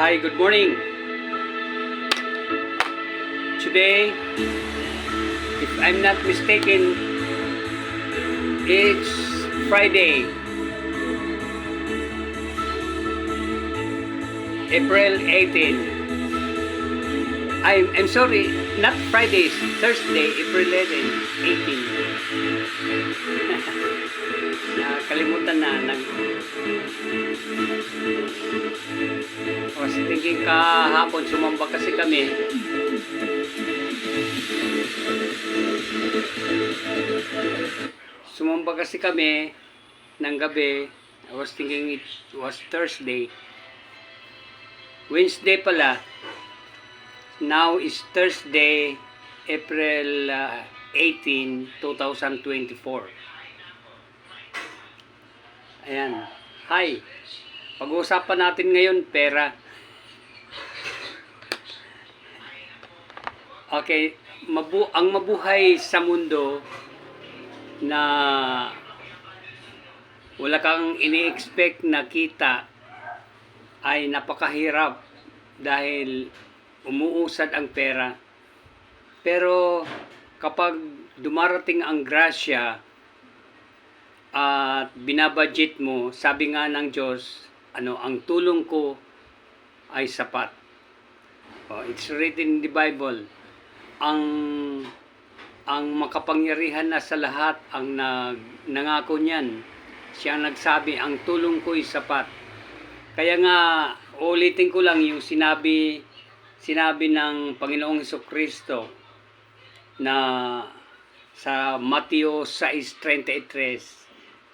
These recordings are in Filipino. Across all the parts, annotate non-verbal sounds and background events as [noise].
Hi, good morning. Today, if I'm not mistaken, it's Friday, April 18. I'm, I'm sorry, not Friday, Thursday, April 11, 18. [laughs] Nakalimutan na, nag, I was thinking kahapon sumamba kasi kami. Sumamba kasi kami ng gabi. I was thinking it was Thursday. Wednesday pala. Now is Thursday, April uh, 18, 2024. Ayan. Hi. Pag-uusapan natin ngayon pera. Okay, mabu ang mabuhay sa mundo na wala kang ini-expect na kita ay napakahirap dahil umuusad ang pera. Pero kapag dumarating ang grasya at binabudget mo, sabi nga ng Diyos, ano, ang tulong ko ay sapat. Oh, it's written in the Bible. Ang ang makapangyarihan na sa lahat ang nag, nangako niyan. Siya ang nagsabi, ang tulong ko ay sapat. Kaya nga, ulitin ko lang yung sinabi sinabi ng Panginoong Heso Kristo na sa Mateo 6.33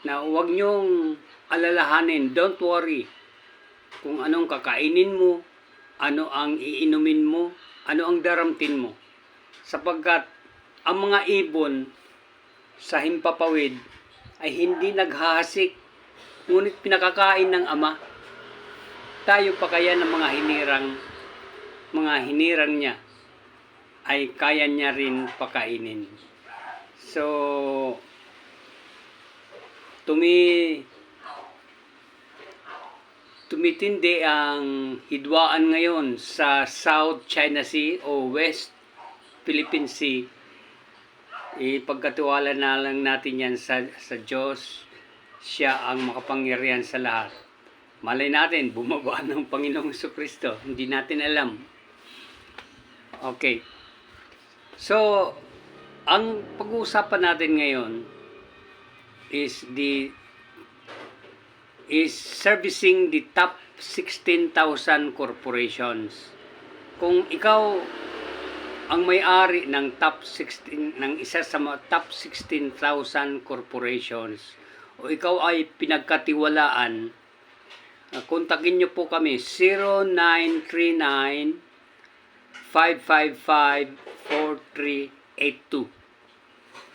na huwag niyong alalahanin, don't worry kung anong kakainin mo, ano ang iinumin mo, ano ang daramtin mo. Sapagkat ang mga ibon sa himpapawid ay hindi naghahasik, ngunit pinakakain ng ama. Tayo pa kaya ng mga hinirang, mga hinirang niya ay kaya niya rin pakainin. So, tumi tumitindi ang hidwaan ngayon sa South China Sea o West Philippine Sea. Ipagkatiwala na lang natin yan sa, sa Diyos. Siya ang makapangyarihan sa lahat. Malay natin, bumaba ng Panginoong Kristo. Hindi natin alam. Okay. So, ang pag-uusapan natin ngayon is the is servicing the top 16,000 corporations. Kung ikaw ang may-ari ng top 16 ng isa sa mga top 16,000 corporations o ikaw ay pinagkatiwalaan, uh, kontakin niyo po kami 0939 555 4382.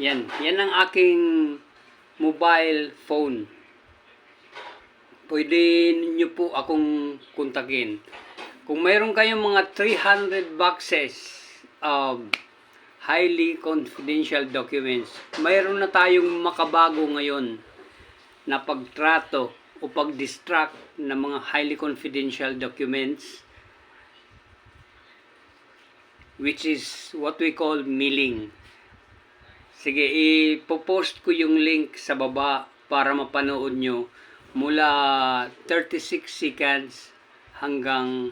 Yan, yan ang aking mobile phone pwede niyo po akong kontakin. Kung mayroon kayong mga 300 boxes of highly confidential documents, mayroon na tayong makabago ngayon na pagtrato o pag-distract ng mga highly confidential documents which is what we call milling. Sige, ipopost ko yung link sa baba para mapanood nyo mula 36 seconds hanggang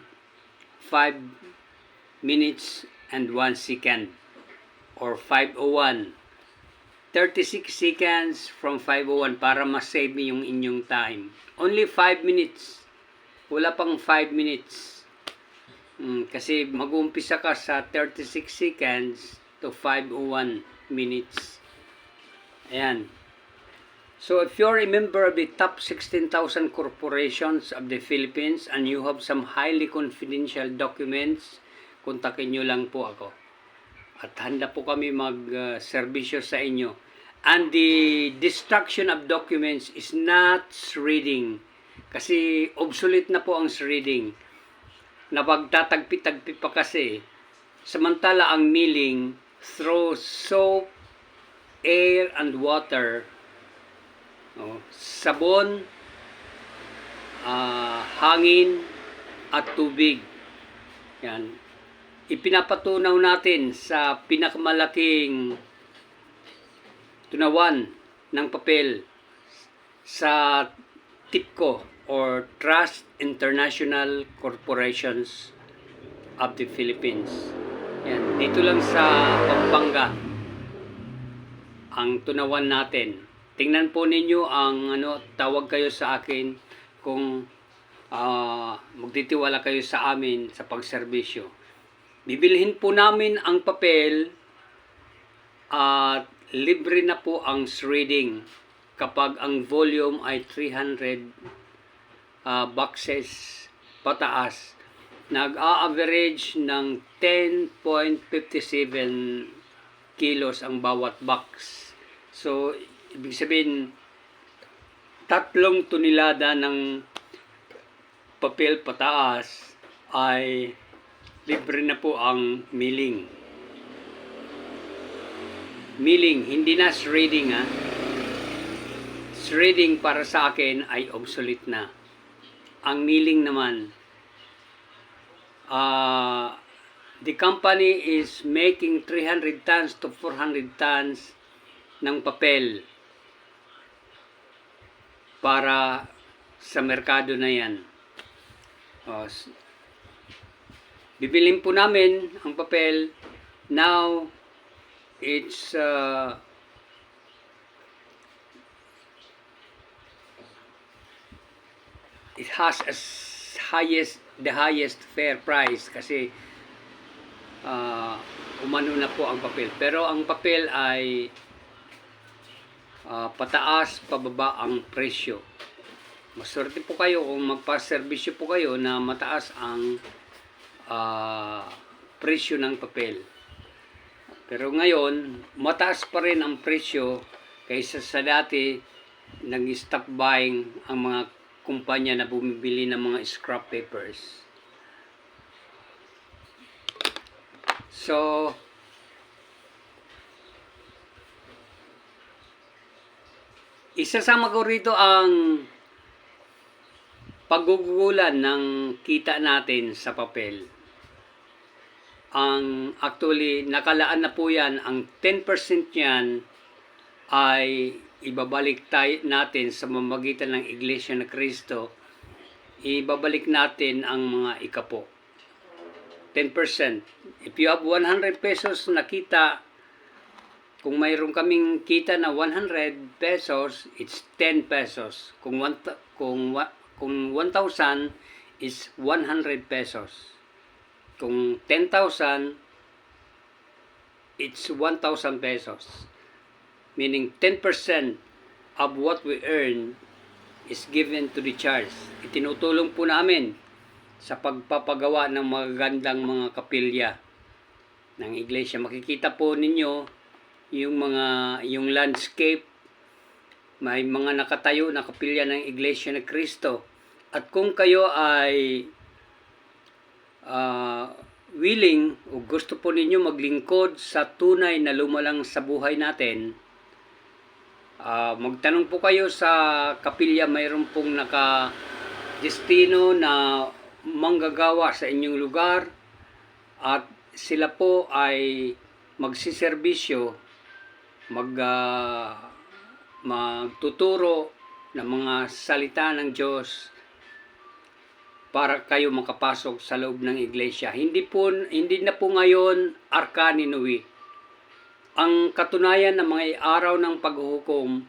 5 minutes and 1 second or 501 36 seconds from 501 para ma-save yung inyong time. Only 5 minutes. Wala pang 5 minutes. Mm, kasi mag-uumpisa ka sa 36 seconds to 501 minutes ayan So if you're a member of the top 16,000 corporations of the Philippines and you have some highly confidential documents, kontakin nyo lang po ako. At handa po kami mag-serbisyo sa inyo. And the destruction of documents is not reading. Kasi obsolete na po ang reading. Napagtatagpi-tagpi pa kasi. Samantala ang milling through soap, air, and water Oh, sabon, ah, hangin, at tubig. Yan. Ipinapatunaw natin sa pinakamalaking tunawan ng papel sa TIPCO or Trust International Corporations of the Philippines. Dito lang sa Pampanga ang tunawan natin. Tingnan po ninyo ang ano tawag kayo sa akin kung ah, magtitiwala kayo sa amin sa pagserbisyo. Bibilhin po namin ang papel at libre na po ang shredding kapag ang volume ay 300 ah, boxes pataas. Nag-a-average ng 10.57 kilos ang bawat box. So, ibig sabihin, tatlong tunilada ng papel pataas ay libre na po ang milling. Milling, hindi na shredding ha. Shredding para sa akin ay obsolete na. Ang milling naman, uh, the company is making 300 tons to 400 tons ng papel para sa merkado na yan. O, s- bibilin po namin ang papel. Now, it's uh, it has as highest the highest fair price kasi uh, umano na po ang papel. Pero ang papel ay ah, pataas, pababa ang presyo. Maswerte po kayo kung magpa-serbisyo po kayo na mataas ang ah, presyo ng papel. Pero ngayon, mataas pa rin ang presyo kaysa sa dati nag-stop buying ang mga kumpanya na bumibili ng mga scrap papers. So, isasama ko rito ang paggugulan ng kita natin sa papel. Ang actually nakalaan na po yan, ang 10% yan ay ibabalik tayo natin sa mamagitan ng Iglesia na Kristo. Ibabalik natin ang mga ikapo. 10%. If you have 100 pesos na kita, kung mayroon kaming kita na 100 pesos, it's 10 pesos. Kung one, kung wa- kung 1,000 is 100 pesos. Kung 10,000 it's 1,000 pesos. Meaning 10% of what we earn is given to the church. Itinutulong po namin sa pagpapagawa ng magagandang mga kapilya ng iglesia. Makikita po ninyo yung mga yung landscape may mga nakatayo na kapilya ng Iglesia ng Kristo. At kung kayo ay ah, willing o gusto po ninyo maglingkod sa tunay na lumalang sa buhay natin, ah, magtanong po kayo sa kapilya mayroon pong naka destino na manggagawa sa inyong lugar at sila po ay magsiservisyo mag ah, magtuturo ng mga salita ng Diyos para kayo makapasok sa loob ng iglesia. Hindi po hindi na po ngayon arka ni Noe. Ang katunayan ng mga araw ng paghuhukom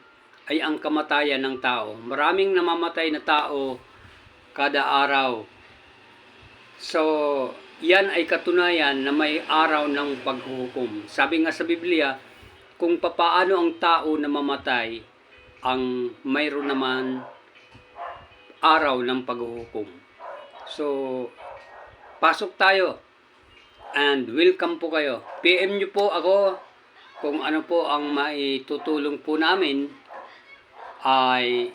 ay ang kamatayan ng tao. Maraming namamatay na tao kada araw. So, yan ay katunayan na may araw ng paghuhukom. Sabi nga sa Biblia, kung papaano ang tao na mamatay, ang mayroon naman araw ng paghuhukom. So, pasok tayo and welcome po kayo. PM nyo po ako kung ano po ang maitutulong po namin ay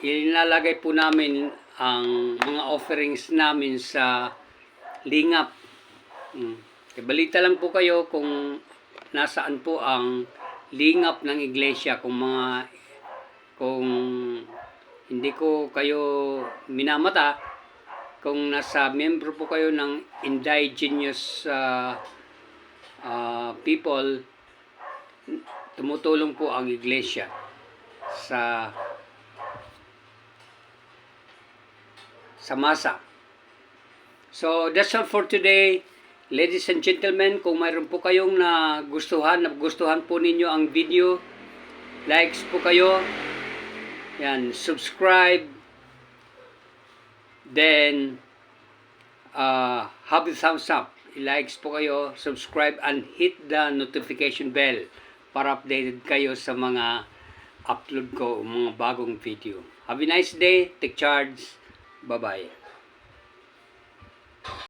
ilalagay po namin ang mga offerings namin sa lingap. Mm. Kaya balita lang po kayo kung nasaan po ang lingap ng iglesia kung mga kung hindi ko kayo minamata kung nasa membro po kayo ng indigenous ah, ah, people, tumutulong po ang iglesia sa sa masa. So, that's all for today. Ladies and gentlemen, kung mayroon po kayong na gustuhan, na gustuhan po ninyo ang video, likes po kayo, yan, subscribe, then, uh, have a thumbs up, likes po kayo, subscribe and hit the notification bell para updated kayo sa mga upload ko, mga bagong video. Have a nice day. Take charge. Bye-bye.